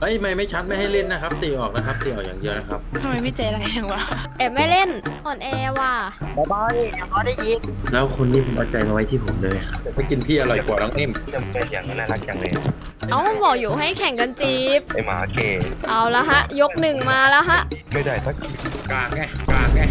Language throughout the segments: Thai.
เฮ้ยไม่ไม่ชัดไม่ให้เล่นนะครับตีออกนะครับตีออกอย่างเดียวนะครับทำไมไม่ใจร้ายอย่างวะ แอบไม่เล่นอ่อนแอว่ะบอยอย่าพอได้ยินแล้วคนนี้ผมเอาใจมาไว้ที่ผมเลยครับไปกินที่อร่อยกว่าน้องนิ่มจะเป็นอย่างนั้นน่ารักจังเลยเอ้าบอกอยู่ให้แข่งกันจีบ ไอหมาเกย์เอาละฮะ ยกหนึ่งมาแล้วฮะ ไม่ได้สักกลางไงกลางไง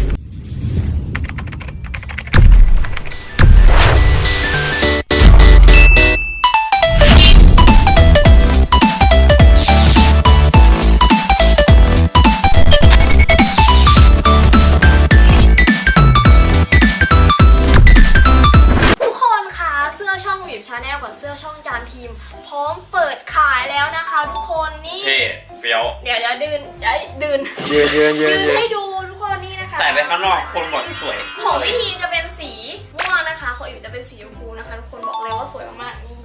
ดี๋ยวเดี๋ยวดืนเดี๋ยวดืนยืนยืนยืนยืนยืน ให้ดูทุกคนนี่นะคะใส่ไปข้างนอกคนบอกสวย ของพี่ทีมจะเป็นสีม่วงนะคะ ของอิ๋วจะเป็นสีชมพูนะคะทุกคนบอกเลยว่าสวยมากๆนี่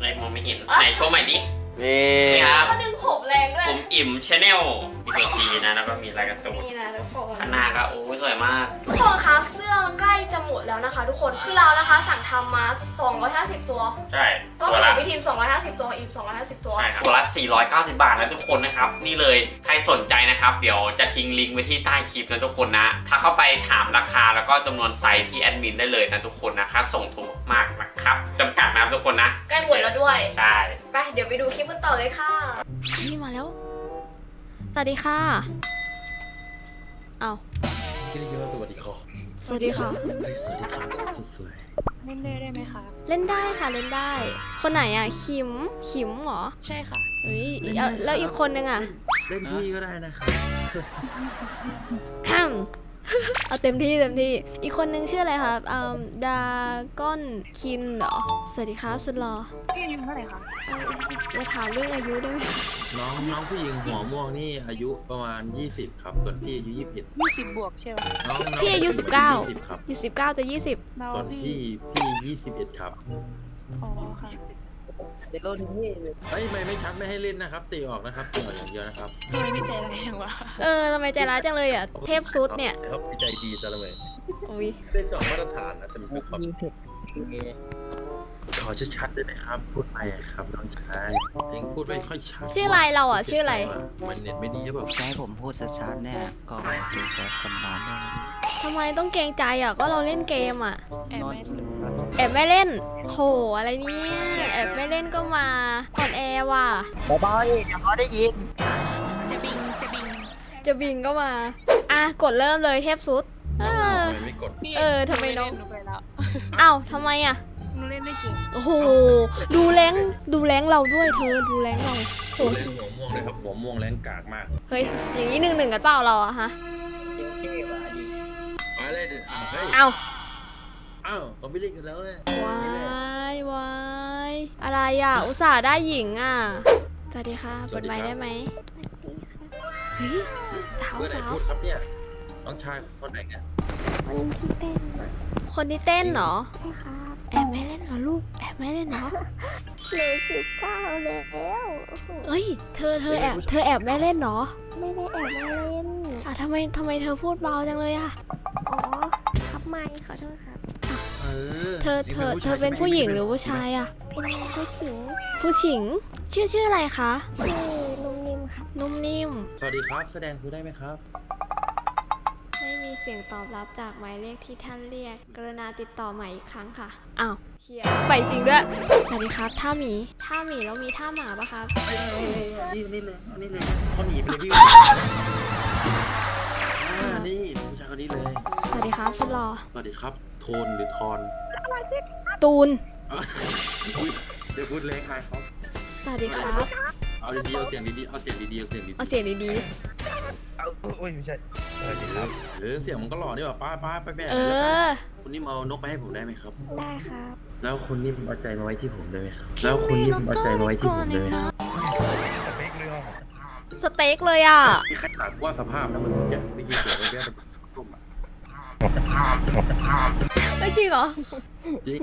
เลยมองไม่เห็นอะไหนโชว์ใหม่ดิ นี่นี่ครับ ก็ดึงผมแรงด้วยผมอิ่มชาแนลมีตัวทีนะ แล้วก็มีลายการ์ตูนนี่นะทุกคน ข้างหน้าก็โอ้ยสวยมาก ทุกคนคะเสื้อมันใกล้จะหมดแล้วนะคะ ทุกคนคือเรานะคะสั่งทำมา 250 ตัว ใช่ก็ตัวขอละ งพี่ทีม 250 ตัวอีก250 ตัว ใช่ครับตัวละ 490 บาทนะทุกคนนะครับ นี่เลย ใครสนใจนะครับ เดี๋ยวจะทิ้งลิงก์ไว้ที่ใต้คลิปนะทุกคนนะ ถ้าเข้าไปถามราคาแล้วก็จำนวนไซส์ที่แอดมินได้เลยนะทุกคนนะค่าส่งถูกมากนะครับ จำกัดนะครับทุกคนนะใกล้หมดแล้วด้วย ใช่ไปเดี๋ยวไปดูคลิปกันต่อเลยค่ะ นี่มาแล้ว สวัสดีค่ะ เอาวที่นี่ว่าสวัสดีครับสวัสดีค่ะเฮ้ยสวัสดีครับสุดสวยเล่นด้วยได้ไหมคะ เล่นได้ค่ะเล่นได้ คนไหนอะ ขิม ขิมเหรอ ใช่ค่ะ เฮ้ยเอาแล้วอีกคนนึงอะ เล่นพี่ก็ได้นะครับฮัม เอาเต็มที่เต็มที่ อีกคนนึงชื่ออะไรครับอ่าดาก้อนคินเหรอ สวัสดีครับสุดหล่อพี่อายุเท่าไหร่คะจะถามเรื่องอายุได้ไหมน้องน้องผู้หญิงหัวม่วงนี่อายุประมาณ 20 ครับ ส่วนพี่อายุ21ยี่สิบบวกใช่ไหมน้องน้งพี่อายุ20 19ครับยี่สิบเก้าจะยี่สิบเราส่วนพี่พี่พี่ 21 ครับ อ๋อค่ะ เดโรนี่เฮ้ยไม่ไม่ชัดไม่ให้เล่นนะครับตีออกนะครับตีออกอย่างเดียวนะครับทำไมไม่ใจร้ายอย่างวะเออทำไมใจร้ายจังเลยอะ เทพซุดเนี่ยเขาใจดีจังเลยอุ้ยได้สองมาตรฐานนะแต่มีความขอชัดๆได้ไหมครับ พูดไปอะครับน้องชายเองพูดไม่ค่อยชัดชื่ออะไรเราอะ ชื่ออะไร มันเน็ตไม่ดีหรือเปล่าจะให้ผมพูดชัดๆเนี่ยก็ดูแต่สมานได้ทำไมต้องเกรงใจอะ ก็เราเล่นเกมอะแอบไม่ แอบไม่เล่น โห อะไรเนี่ย แอบไม่เล่นก็มาอ่อนแอว่ะบอยอย่าพอได้ยิน จะบิง จะบิงจะบินก็มา อะ กดเริ่มเลยเทพซุด เอน้องอทำไมไม่กดพี่เออทำไมน้อง หนูไปแล้วอ้าวทำไมอะ หนูเล่นไม่เก่งโอ้โห ดูแรงดูแรงเราด้วยเธอ ดูแรงเราโหหัวชิม่วงเลยครับหัวม่วงแรงกากมากเฮ้ย อย่างนี้หนึ่งหนึ่งกันเปล่าเราอะฮะเท่ว่ะดิมาเลยดิอ้าวเฮ้ยเอ้า อ้าวเขาไม่เล่นกันแล้วเนี่ยวายวายอะไรอะ อุตส่าห์ได้หญิงอะ สวัสดีค่ะเปิดไมค์ได้ไหมเฮ้ยสาวเมื่อไหร่สาวพูดครับเนี่ยน้องชายคนไหนเนี่ยคนที่เต้นเหรอแอบไม่เล่นเหรอลูกแอบไม่เล่นเหรอหนูสิบเก้าแล้วเอ้ย เธอเธอแอบเธอแอบไม่เล่นเหรอไม่ได้แอบมาเล่นอะทำไมทำไมเธอพูดเบาจังเลยอะอ๋อทับไม้ขอโทษครับเออเธอ เธอ เธอเป็นผู้หญิงหรือผู้ชายอะเป็นผู้หญิงผู้หญิง ชื่อชื่ออะไรคะ ชื่อนุ่มนิ่มครับนุ่มนิ่ม สวัสดีครับ แสดงคุยได้ไหมครับ ไม่มีเสียงตอบรับจากหมายเลขที่ท่านเรียก กรุณาติดต่อใหม่อีกครั้งค่ะ อ้าวเชียไปจริงด้วย สวัสดีครับท่าหมี ท่าหมีแล้วมีท่าหมาปะครับ นี่นี่เลยเอานี่เลยเขาหนีไปเลยพี่อ่า นี่ผู้ชายคนนี้เลย สวัสดีครับสุดหล่อสวัสดีครับ โทนหรือทอนตูนอะอุ๊ยเดี๋ยวพูดเล็กใครเขาสวัสดีครับ เอาดีๆเอาเสียงดีๆเอาเสียงดีๆเอาเสียงดีเอาเสียงดีเอาโอ้ยไม่ใช่สวัสดีครับๆเออเสียงมันก็หล่อดีว่ะป้าป้าไปแม่ๆเออ คุณนิ่มเอานกไปให้ผมได้ไหมครับ ได้ครับแล้วคุณนิ่มเอาใจมาไว้ที่ผมได้ไหมครับ แล้วคุณนิ่มเอาใจมาไว้ที่ผมได้ไหมครับ สเปคเรื่อง สเต็กเลยอะมีใครถามว่าสภาพแล้วมันจะไม่กี่เสียงมันแค่ต้มอะไม่จริงเหรอจริง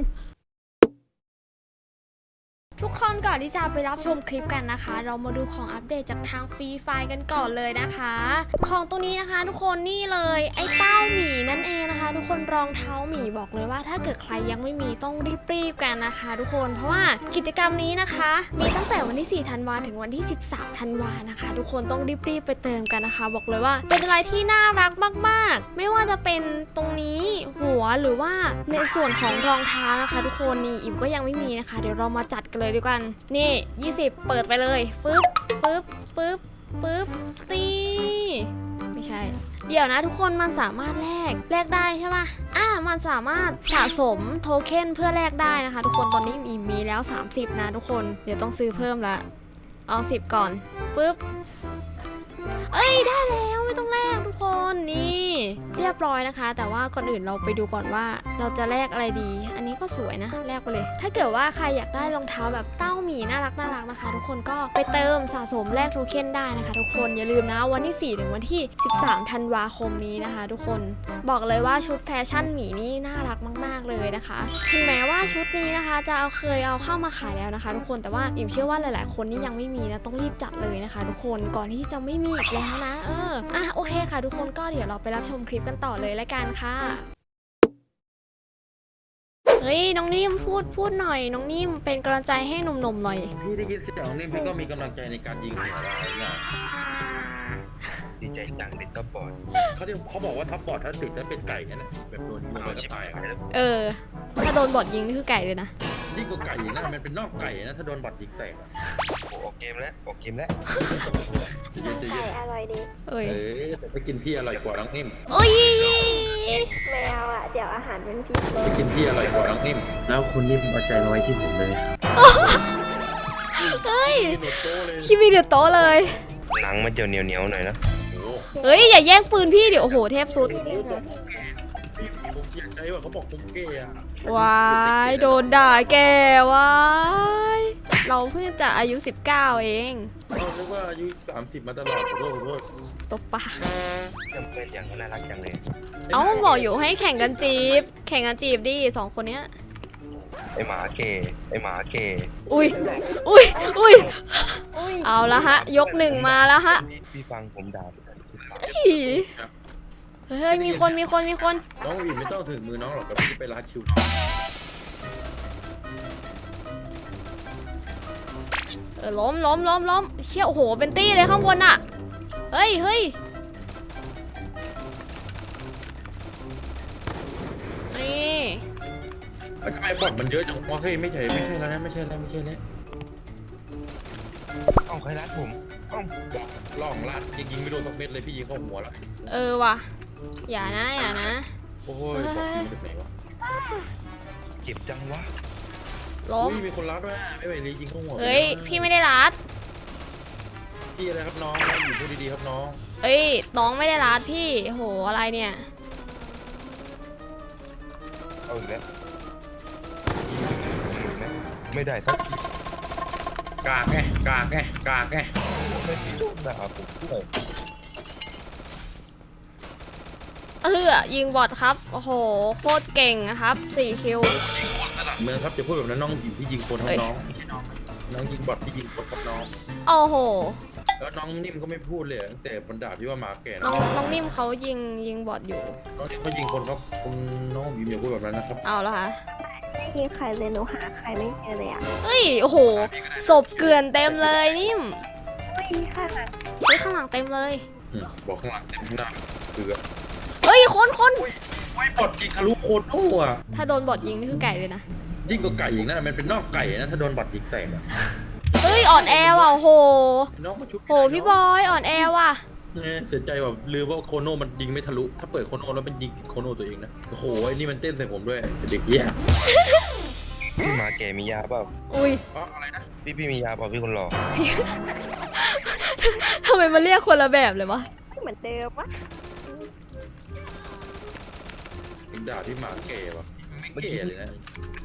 ทุกคนก่อนที่จะไปรับชมคลิปกันนะคะ เรามาดูของอัปเดตจากทางฟรีไฟกันก่อนเลยนะคะ ของตัวนี้นะคะทุกคนนี่เลยไอ้เต้าหมีนั่นเองนะคะ ทุกคนรองเท้าหมีบอกเลยว่า ถ้าเกิดใครยังไม่มีต้องรีบๆกันนะคะ ทุกคนเพราะว่ากิจกรรมนี้นะคะ มีตั้งแต่วันที่ 4 ธันวาถึงวันที่ 13 ธันวานะคะ ทุกคนต้องรีบๆไปเติมกันนะคะ บอกเลยว่า เป็นอะไรที่น่ารักมากๆ ไม่ว่าจะเป็นตรงนี้หัวหรือว่าในส่วนของรองเท้านะคะ ทุกคนนี่อิ่มก็ยังไม่มีนะคะ เดี๋ยวเรามาจัดกันเลยดีกว่านี่ 20 เปิดไปเลยฟึ๊บฟึ๊บฟึ๊บฟึ๊บตีไม่ใช่ เดี๋ยวนะทุกคนมันสามารถแลกแลกได้ใช่ปะอ่ามันสามารถสะสมโทเค็นเพื่อแลกได้นะคะ ทุกคนตอนนี้มีมีแล้ว 30 นะทุกคนเดี๋ยวต้องซื้อเพิ่มละเอา 10 ก่อนฟึ๊บ เอ้ยได้แล้วไม่ต้องแลกทุกคนนี่เรียบร้อยนะคะ แต่ว่าก่อนอื่นเราไปดูก่อนว่าเราจะแลกอะไรดี อันนี้ก็สวยนะแลกไปเลย ถ้าเกิดว่าใครอยากได้รองเท้าแบบเต้าหมีน่ารักน่ารักนะคะ ทุกคนก็ไปเติมสะสมแลกโทเค็นได้นะคะ ทุกคนอย่าลืมนะวันที่4ถึงวันที่ 13ธันวาคมนี้นะคะ ทุกคนบอกเลยว่าชุดแฟชั่นหมีนี่น่ารักมาก ๆเลยนะคะถึงแม้ว่าชุดนี้นะคะ จะเอาเคยเอาเข้ามาขายแล้วนะคะ ทุกคนแต่ว่าอิ่มเชื่อว่าหลาย ๆ คนนี่ยังไม่มีนะต้องรีบจัดเลยนะคะ ทุกคนก่อนที่จะไม่มีอีกแล้วนะเอออะโอเคค่ะ ทุกคนก็เดี๋ยวเราไปรับชมคลิปกันต่อเลยละกันค่ะเฮ้ยน้องนิ่มพูดพูดหน่อย น้องนิ่มเป็นกำลังใจให้หนุ่มๆหน่อย พี่ได้ยินเสียงนี่พี่ก็มีกำลังใจในการยิงหัวเราเนี่ย ดีใจจังติดท็อปบอร์ดเขาเรียกเขาบอกว่าทับบอร์ดถ้าติดแล้วเป็นไก่เนี่ยนะแบบโดนยิงไปก็ตายอะเออ ถ้าโดนบอดยิงนี่คือไก่เลยนะ ยิ่งกว่าไก่อีกนะมันเป็นนอกไก่นะถ้าโดนบอดยิงแตกอะโอ้ออกเกมแล้วออกเกมแล้วเย็นใจไก่เย็นอร่อยดี เอ้ย เอ้ยแต่ไปกินพี่อร่อยกว่าน้องนิ่มโอ้ยไม่เอาอะ เดี๋ยวอาหารเป็นพิษเลไปยกินพี่อร่อยกว่าน้องนิ่มแล้วคุณนิ่มเอาใจมาไว้ที่ผมเลยครับเฮ้ยกินหมดโต๊ะเลยคิมีเดือดโตะเลยหนังมันจะเหนียวเหนียวๆหน่อยนะโอ้โห เฮ้ยอย่าแย่งปืนพี่เดี๋ยวโอ้โหเทพสุดโอ้โหบอกผมแก่พี่ผมอยากใจว่าเขาบอกผมเกย์อะวายโดนด่าแกวายเราเพิ่งจะอายุ 19 เองเราคิดว่าอายุ 30 มาตลอดขอโทษขอโทษตบปากยังเป็นอย่างน่ารักจังเลยเอ้าบอกอยู่ให้แข่งกันจีบ แข่งกันจีบดิสองคนเนี้ยไอหมาเกย์ไอหมาเกย์อุ้ยอุ้ยอุ้ยอุ้ยเอาละฮะ ยกหนึ่งมาแล้วฮะพี่พี่ฟังผมด่า พี่พี่ฟังอีเฮ้ยมีคนมีคนมีคนน้องอิ่มไม่ต้องถึงมือน้องหรอกกับพี่จะไปร้านคิวเออล้มล้มล้มล้มเชี่ยโอ้โหเป็นตี้เลยข้างบนอะเฮ้ยเฮ้ยนี่แล้วทำไมบอดมันเยอะจังวะเฮ้ยไม่ใช่ไม่ใช่แล้วนะไม่ใช่แล้วไม่ใช่แล้ว เอ้าใครรักผม เอ้าล่องลาดยิงยิงไม่โดนสักเม็ดเลยพี่ยิงเข้าหัวแล้วเออว่ะ อย่านะอย่านะ โอ้ยบอดยิงจากไหนวะเจ็บจังวะล้มอุ้ยมีคนรัดด้วยไม่ไหวเลยยิงเข้าหัวเฮ้ยพี่ไม่ได้รัดพี่อะไรครับน้องอยู่พูดดีๆครับน้องเฮ้ยน้องไม่ได้รัดพี่โหอะไรเนี่ยเอาอีกแล้วไม่ได้สักทีกากไงกากไงกากไง ไม่พี่โดนด่าผมด้วยเออยิงบอทครับ โอ้โห โคตรเก่งนะครับ4คิว เมืองครับจะพูดแบบนั้นน้องอยู่ที่ยิงคนครับเอ้ย น้องน้องยิงบอดที่ยิงคนครับน้อง โอ้โห แล้วน้องนิ่มก็ไม่พูดเลยตั้งแต่มันด่าพี่ว่าหมาแก่น้องน้องนิ่มเขายิงยิงบอทอยู่ น้องนิ่มเขายิงคนครับคุณน้องยิมอย่าพูดแบบนั้นนะครับเอาละคะไม่มีใครเลยหนูหาใครไม่เจอเลยอะ เฮ้ย โอ้โห ศพเกลื่อนเต็มเลยนิ่ม ไม่มีค่ะเฮ้ยข้างหลังเต็มเลย อืมบอกข้างหลังเต็มข้างหน้าคือเฮ้ยคนคนไม่บอดยิงทะลุโคตรโอ้อะถ้าโดนบอทยิงนี่คือไก่เลยนะ ยิ่งกว่าไก่อีกนะมันเป็นนอกไก่นะถ้าโดนบอดยิงแตกอะเฮ้ยอ่อนแอว่ะโอ้โหน้องมาชุบโหพี่บอยอ่อนแอว่ะ เนี่ยเสียใจแบบลืมว่าโคโน่มันยิงไม่ทะลุ ถ้าเปิดโคโน่แล้วมันยิงโคโน่ตัวเองนะ โอ้โหไอ้นี่มันเต้นใส่ผมด้วยเด็กเหี้ย พี่หมาเกย์มียาเปล่าอุ้ยอ๋ออะไรนะพี่พี่มียาเปล่าพี่คนหล่อทำไมมันเรียกคนละแบบเลยวะไม่เหมือนเดิมวะถึงด่าที่หมาแก่วะไม่เก๋เลยนะ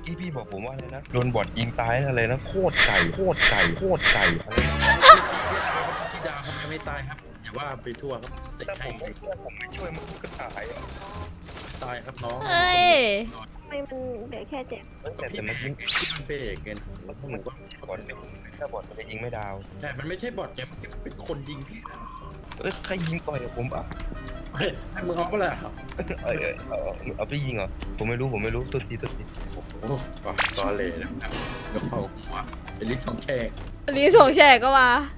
พี่พี่บอกผมว่าอะไรนะโดนบอดยิงตายอะไรนะโคตรไก่โคตรไก่โคตรไก่อะไรนะพี่ดาวทำไมไม่ตายครับอย่าว่าไปทั่วครับแต่แต่ผใช่มไม่เชื่อผมไม่ช่วยมันก็ตายอะตายครับน้องเอ้ยทำ ไมมันเหลือแค่เจ็ดเอ้ยแต่แต่เมื่อกี้ที่มันเป็นเอกเงินมันก็เหมือนว่าบอดเป็นถ้าบอดมันจะยิงไม่ดาวใช่มันไม่ใช่บอทแกมันเป็นคนยิงพี่เอ้ยใครยิงต่อยผมอะเฮ้ยให้มึงเอาก็เลยครับเอ้ยเอ้ยเอาเอาเอาไปยิงเหรอผมไม่รู้ผมไม่รู้ตัวทีตัวทีโอ้โหตอเลยนะครับเดี๋ยวเข้าหัวไอ้ลิสของแขกอันนี้ส่งแชร์ก็มาเออ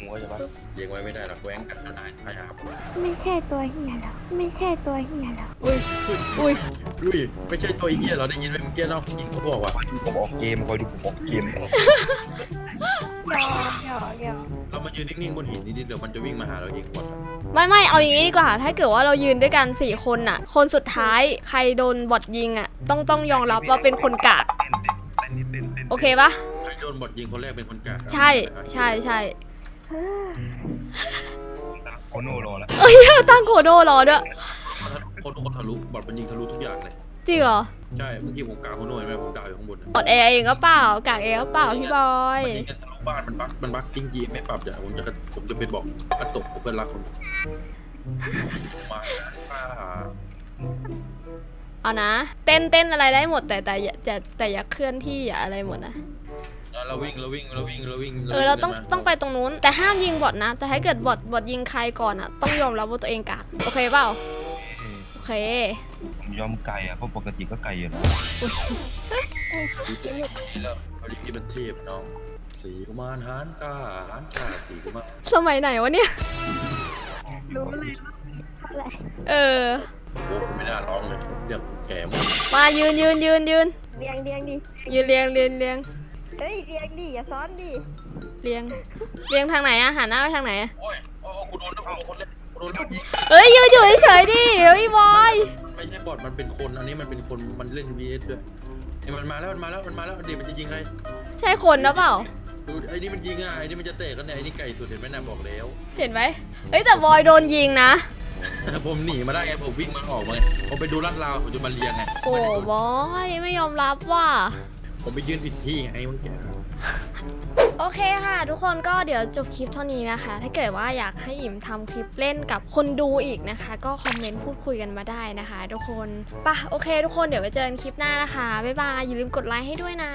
มัวใช่ปะยิงไว้ไม่ได้หรอกแว้งกันเท่านั้นพยายามไม่ใช่ตัวเฮียหรอกไม่ใช่ตัวเฮียหรอกอุ้ยอุ้ยลุยไม่ใช่ตัวไอ้เหี้ยเราได้ยินไหมเมื่อกี้เนาะยิงเขาบอกว่าคอยดูผมออกเกมคอยดูผมออกเกมหยอกหยอกหยอกเรามายืนนิ่งๆบนหินนิดๆเดี๋ยวมันจะวิ่งมาหาเราเองบอทอะไม่ไม่เอาอย่างนี้ดีกว่า ถ้าเกิดว่าเรายืนด้วยกันสี่คนน่ะ คนสุดท้ายใครโดนบอทยิงอะ ต้องต้องยอมรับว่าเป็นคนกากเต้นเต้นเต้นเต้นโอเคปะใครโดนบอทยิงคนแรกเป็นคนกลางใช่ใช่ใช่เออ โคโน่รอแล้วเอ้ยตั้งโคโดรอด้วยคนคนทะลุบอทมันยิงทะลุทุกอย่างเลย จริงเหรอใช่ เมื่อกี้ผมกลางคนโน้นไหมผมดาวอยู่ข้างบนนะบอทเอเองก็เปล่ากากเองก็เปล่าพี่บอย มันยิงกันทะลุบ้านมันบักมันบักจริงจีไม่ปรับเดี๋ยวผมจะผมจะไปบอกกระตกเพื่อนรักคนมาฆ่าเอานะ เต้นเต้นอะไรได้หมดแต่แต่อย่าแต่แต่อย่าเคลื่อนที่อย่าอะไรหมดนะ เราวิ่งเราวิ่งเราวิ่งเราวิ่งเออเราต้องต้องไปตรงนู้น แต่ห้ามยิงบอทนะ แต่ถ้าเกิดบอทบอทยิงใครก่อนอะต้องยอมรับว่าตัวเองกากโอเคเปล่าโอเคผมยอมไก่อะเพราะปกติก็ไก่อยู่แล้วแล้วเขาลิขิตมันเทพน้องสีกุมารหานกาหานกาสีกุมารสมัยไหนวะเนี่ยรู้เลยว่าเท่าไหร่เออโอ้ไม่น่าร้องเลยเดี๋ยวแก่หมดมายืนยืนยืนยืนเรียงเรียงดิยืนเรียงเรียงเรียงเฮ้ยเรียงดิอย่าซ้อนดิเรียง เรียงทางไหนอะหันหน้าไปทางไหนอะโอ้ยโอ้กูโดนแล้วคนแรกกูโดนแล้วยิงเอ้ยยืนอยู่เฉยๆดิเฮ้ยบอยไม่ใช่บอทมันเป็นคน อันนี้มันเป็นคนมันเล่น VS ด้วยไอ้มันมาแล้วมันมาแล้วมันมาแล้วเดี๋ยวมันจะยิงใครใช่คนหรือเปล่า ดูไอ้นี่มันยิงอะไอ้นี่มันจะเตะกันเนี่ยไอ้นี่ไก่สุดเห็นไหมนะบอกแล้วเห็นไหมเฮ้ยแต่บอยโดนยิงนะ ผมหนีมาได้ไงผมวิ่งมันออกมาไงผมไปดูลาดราวผมจะมาเรียงไงโอ้บอยไม่ยอมรับว่า ผมไปยืนผิดที่ไงมึงแกโอเคค่ะ ทุกคนก็เดี๋ยวจบคลิปเท่านี้นะคะ ถ้าเกิดว่าอยากให้อิ่มทำคลิปเล่นกับคนดูอีกนะคะ ก็คอมเมนต์พูดคุยกันมาได้นะคะ ทุกคนปะโอเค ทุกคนเดี๋ยวไปเจอกันคลิปหน้านะคะบ๊ายบายอย่าลืมกดไลค์ให้ด้วยนะ